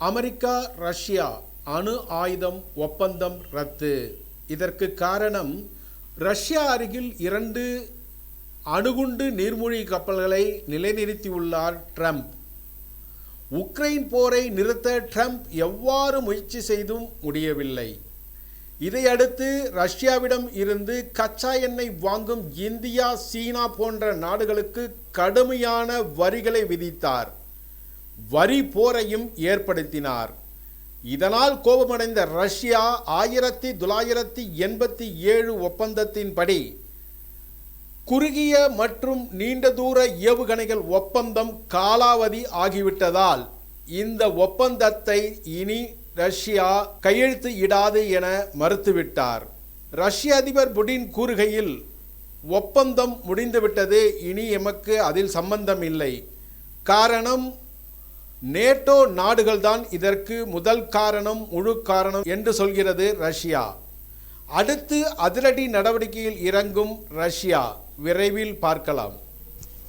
America Russia அணு ஆயுதம் ஒப்பந்தம் ரத்து. இதற்கு காரணம் ரஷ்யா அருகில் இரண்டு அணுகுண்டு நீர்மூழ்கி கப்பல்களை நிலைநிறுத்தியுள்ளார் ட்ரம்ப். உக்ரைன் போரை நிறுத்த ட்ரம்ப் எவ்வாறு முயற்சி செய்தும் முடியவில்லை. இதையடுத்து ரஷ்யாவிடம் இருந்து கச்சா எண்ணெய் வாங்கும் இந்தியா சீனா போன்ற நாடுகளுக்கு கடுமையான வரிகளை விதித்தார். வரி போரையும் ஏற்படுத்தினார். இதனால் கோபமடைந்த ரஷ்யா ஆயிரத்தி தொள்ளாயிரத்தி எண்பத்தி ஏழு ஒப்பந்தத்தின்படி குறுகிய மற்றும் நீண்ட தூர ஏவுகணைகள் ஒப்பந்தம் காலாவதி ஆகிவிட்டதால் இந்த ஒப்பந்தத்தை இனி ரஷ்யா கையெழுத்து இடாது என மறுத்துவிட்டார். ரஷ்ய அதிபர் புடின் கூறுகையில் ஒப்பந்தம் முடிந்துவிட்டது இனி எமக்கு அதில் சம்பந்தம் இல்லை காரணம் நேட்டோ நாடுகள்தான் இதற்கு முதல் காரணம் முழு காரணம் என்று சொல்கிறது ரஷ்யா. அடுத்து அதிரடி நடவடிக்கையில் இறங்கும் ரஷ்யா. விரைவில் பார்க்கலாம்.